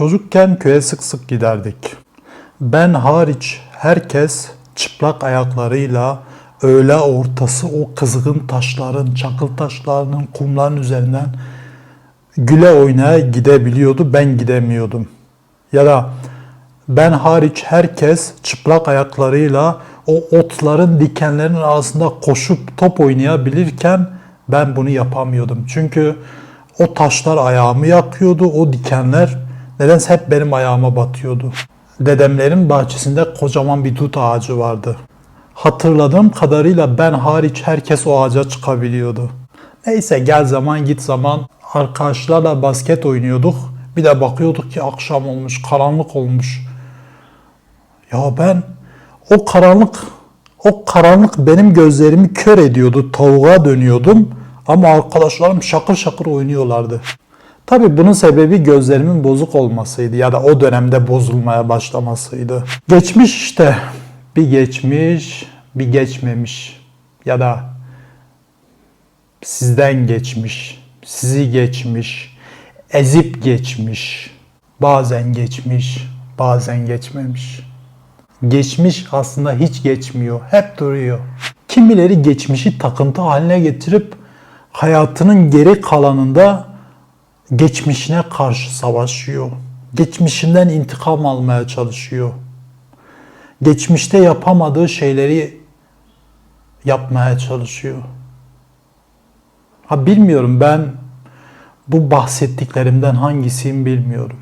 Çocukken köye sık sık giderdik. Ben hariç herkes çıplak ayaklarıyla öğle ortası o kızgın taşların, çakıl taşlarının, kumların üzerinden güle oynaya gidebiliyordu. Ben gidemiyordum. Ya da ben hariç herkes çıplak ayaklarıyla o otların, dikenlerin arasında koşup top oynayabilirken ben bunu yapamıyordum. Çünkü o taşlar ayağımı yakıyordu, o dikenler nedense hep benim ayağıma batıyordu. Dedemlerin bahçesinde kocaman bir dut ağacı vardı. Hatırladığım kadarıyla ben hariç herkes o ağaca çıkabiliyordu. Neyse gel zaman git zaman arkadaşlarla basket oynuyorduk. Bir de bakıyorduk ki akşam olmuş, karanlık olmuş. Ya ben o karanlık o karanlık benim gözlerimi kör ediyordu. Tavuğa dönüyordum ama arkadaşlarım şakır şakır oynuyorlardı. Tabii bunun sebebi gözlerimin bozuk olmasıydı ya da o dönemde bozulmaya başlamasıydı. Geçmiş işte bir geçmiş, bir geçmemiş ya da sizden geçmiş, sizi geçmiş, ezip geçmiş, bazen geçmiş, bazen geçmemiş. Geçmiş aslında hiç geçmiyor, hep duruyor. Kimileri geçmişi takıntı haline getirip hayatının geri kalanında geçmişine karşı savaşıyor. Geçmişinden intikam almaya çalışıyor. Geçmişte yapamadığı şeyleri yapmaya çalışıyor. Ha bilmiyorum ben bu bahsettiklerimden hangisiyim bilmiyorum.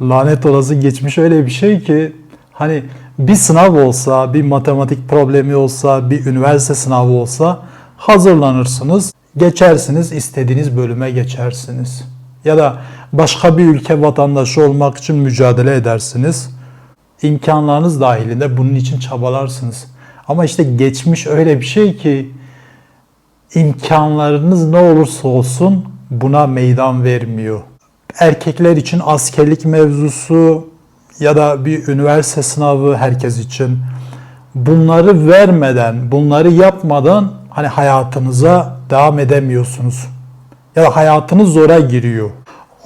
Lanet olası geçmiş öyle bir şey ki hani bir sınav olsa, bir matematik problemi olsa, bir üniversite sınavı olsa hazırlanırsınız, geçersiniz, istediğiniz bölüme geçersiniz. Ya da başka bir ülke vatandaşı olmak için mücadele edersiniz. İmkanlarınız dahilinde bunun için çabalarsınız. Ama işte geçmiş öyle bir şey ki imkanlarınız ne olursa olsun buna meydan vermiyor. Erkekler için askerlik mevzusu ya da bir üniversite sınavı herkes için bunları vermeden, bunları yapmadan hani hayatınıza devam edemiyorsunuz. Ya da hayatınız zora giriyor.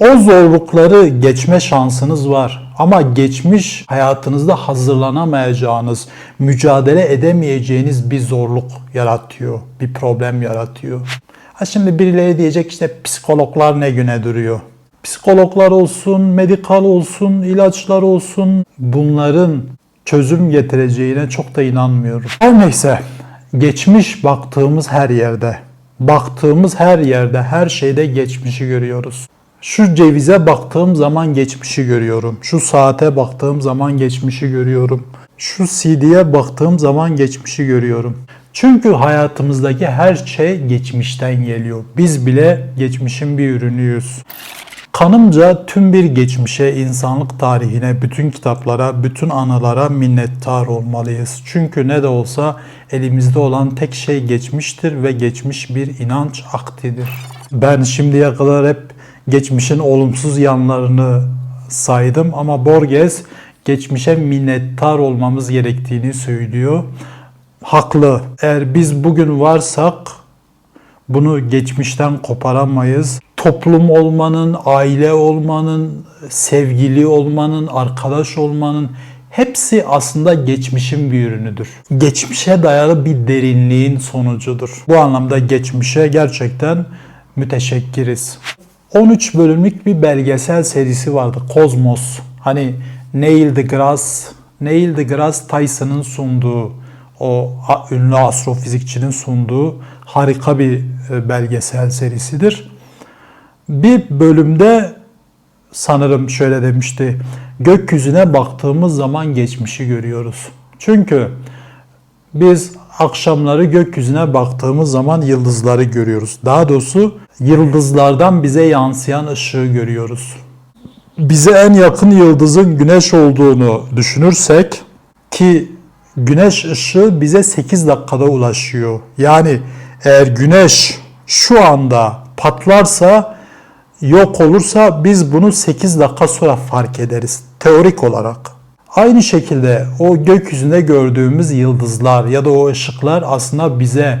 O zorlukları geçme şansınız var. Ama geçmiş hayatınızda hazırlanamayacağınız, mücadele edemeyeceğiniz bir zorluk yaratıyor, bir problem yaratıyor. Ha şimdi birileri diyecek işte psikologlar ne güne duruyor. Psikologlar olsun, medikal olsun, ilaçlar olsun bunların çözüm getireceğine çok da inanmıyorum. Her neyse geçmiş baktığımız her yerde, baktığımız her yerde, her şeyde geçmişi görüyoruz. Şu cevize baktığım zaman geçmişi görüyorum. Şu saate baktığım zaman geçmişi görüyorum. Şu CD'ye baktığım zaman geçmişi görüyorum. Çünkü hayatımızdaki her şey geçmişten geliyor. Biz bile geçmişin bir ürünüyüz. Kanımca tüm bir geçmişe, insanlık tarihine, bütün kitaplara, bütün anılara minnettar olmalıyız. Çünkü ne de olsa elimizde olan tek şey geçmiştir ve geçmiş bir inanç aktidir. Ben şimdiye kadar hep geçmişin olumsuz yanlarını saydım ama Borges geçmişe minnettar olmamız gerektiğini söylüyor. Haklı. Eğer biz bugün varsak bunu geçmişten koparamayız. Toplum olmanın, aile olmanın, sevgili olmanın, arkadaş olmanın hepsi aslında geçmişin bir ürünüdür. Geçmişe dayalı bir derinliğin sonucudur. Bu anlamda geçmişe gerçekten müteşekkiriz. 13 bölümlük bir belgesel serisi vardı. Kozmos. Hani Neil deGrasse, Neil deGrasse Tyson'ın sunduğu o ünlü astrofizikçinin sunduğu harika bir e, belgesel serisidir. Bir bölümde sanırım şöyle demişti. Gökyüzüne baktığımız zaman geçmişi görüyoruz. Çünkü biz akşamları gökyüzüne baktığımız zaman yıldızları görüyoruz. Daha doğrusu yıldızlardan bize yansıyan ışığı görüyoruz. Bize en yakın yıldızın güneş olduğunu düşünürsek ki güneş ışığı bize 8 dakikada ulaşıyor. Yani eğer güneş şu anda patlarsa yok olursa biz bunu 8 dakika sonra fark ederiz teorik olarak. Aynı şekilde o gökyüzünde gördüğümüz yıldızlar ya da o ışıklar aslında bize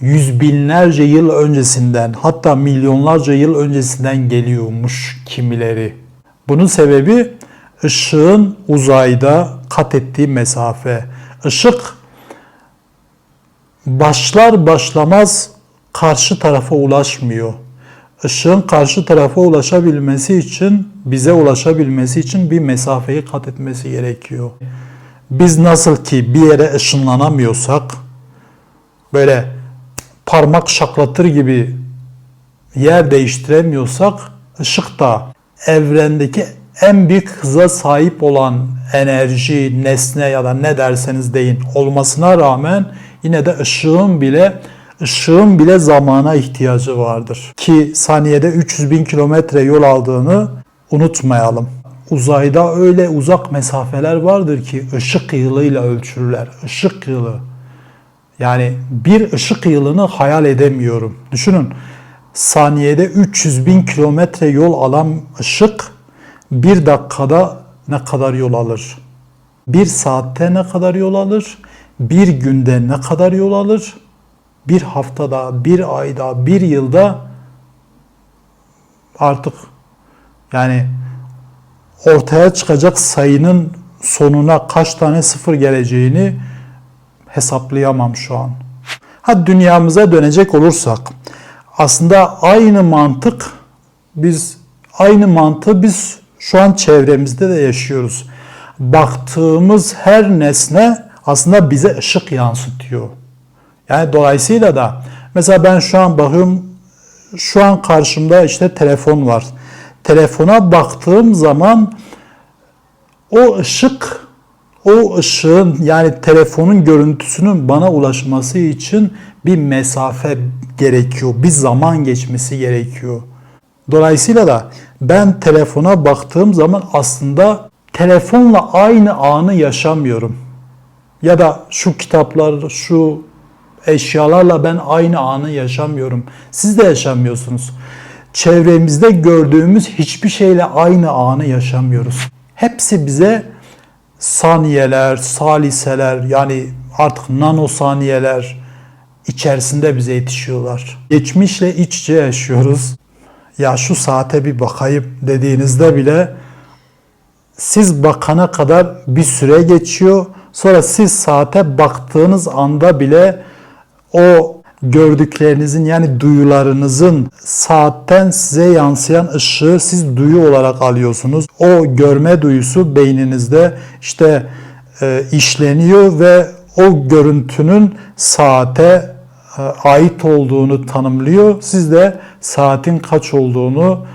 yüz binlerce yıl öncesinden hatta milyonlarca yıl öncesinden geliyormuş kimileri. Bunun sebebi ışığın uzayda kat ettiği mesafe. Işık başlar başlamaz karşı tarafa ulaşmıyor. Işığın karşı tarafa ulaşabilmesi için, bize ulaşabilmesi için bir mesafeyi kat etmesi gerekiyor. Biz nasıl ki bir yere ışınlanamıyorsak, böyle parmak şaklatır gibi yer değiştiremiyorsak, ışık da evrendeki en büyük hıza sahip olan enerji, nesne ya da ne derseniz deyin olmasına rağmen yine de ışığın bile ışığın bile zamana ihtiyacı vardır. Ki saniyede 300 bin kilometre yol aldığını unutmayalım. Uzayda öyle uzak mesafeler vardır ki ışık yılıyla ölçülürler. Işık yılı. Yani bir ışık yılını hayal edemiyorum. Düşünün saniyede 300 bin kilometre yol alan ışık bir dakikada ne kadar yol alır? Bir saatte ne kadar yol alır? Bir günde ne kadar yol alır? Bir haftada, bir ayda, bir yılda artık yani ortaya çıkacak sayının sonuna kaç tane sıfır geleceğini hesaplayamam şu an. Ha dünyamıza dönecek olursak aslında aynı mantık biz aynı mantığı biz şu an çevremizde de yaşıyoruz. Baktığımız her nesne aslında bize ışık yansıtıyor. Yani dolayısıyla da mesela ben şu an bakıyorum şu an karşımda işte telefon var. Telefona baktığım zaman o ışık o ışığın yani telefonun görüntüsünün bana ulaşması için bir mesafe gerekiyor. Bir zaman geçmesi gerekiyor. Dolayısıyla da ben telefona baktığım zaman aslında telefonla aynı anı yaşamıyorum. Ya da şu kitaplar, şu eşyalarla ben aynı anı yaşamıyorum. Siz de yaşamıyorsunuz. Çevremizde gördüğümüz hiçbir şeyle aynı anı yaşamıyoruz. Hepsi bize saniyeler, saliseler yani artık nanosaniyeler içerisinde bize yetişiyorlar. Geçmişle iç içe yaşıyoruz. Ya şu saate bir bakayım dediğinizde bile siz bakana kadar bir süre geçiyor. Sonra siz saate baktığınız anda bile o gördüklerinizin yani duyularınızın saatten size yansıyan ışığı siz duyu olarak alıyorsunuz. O görme duyusu beyninizde işte e, işleniyor ve o görüntünün saate e, ait olduğunu tanımlıyor. Siz de saatin kaç olduğunu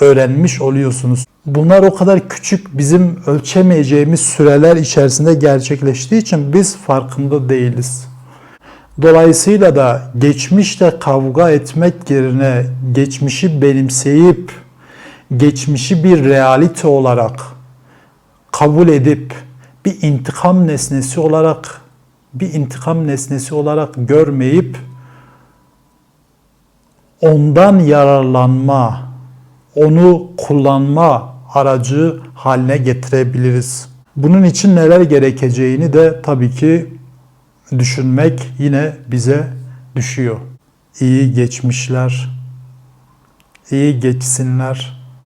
öğrenmiş oluyorsunuz. Bunlar o kadar küçük bizim ölçemeyeceğimiz süreler içerisinde gerçekleştiği için biz farkında değiliz. Dolayısıyla da geçmişle kavga etmek yerine geçmişi benimseyip geçmişi bir realite olarak kabul edip bir intikam nesnesi olarak bir intikam nesnesi olarak görmeyip ondan yararlanma, onu kullanma aracı haline getirebiliriz. Bunun için neler gerekeceğini de tabii ki düşünmek yine bize düşüyor. İyi geçmişler, iyi geçsinler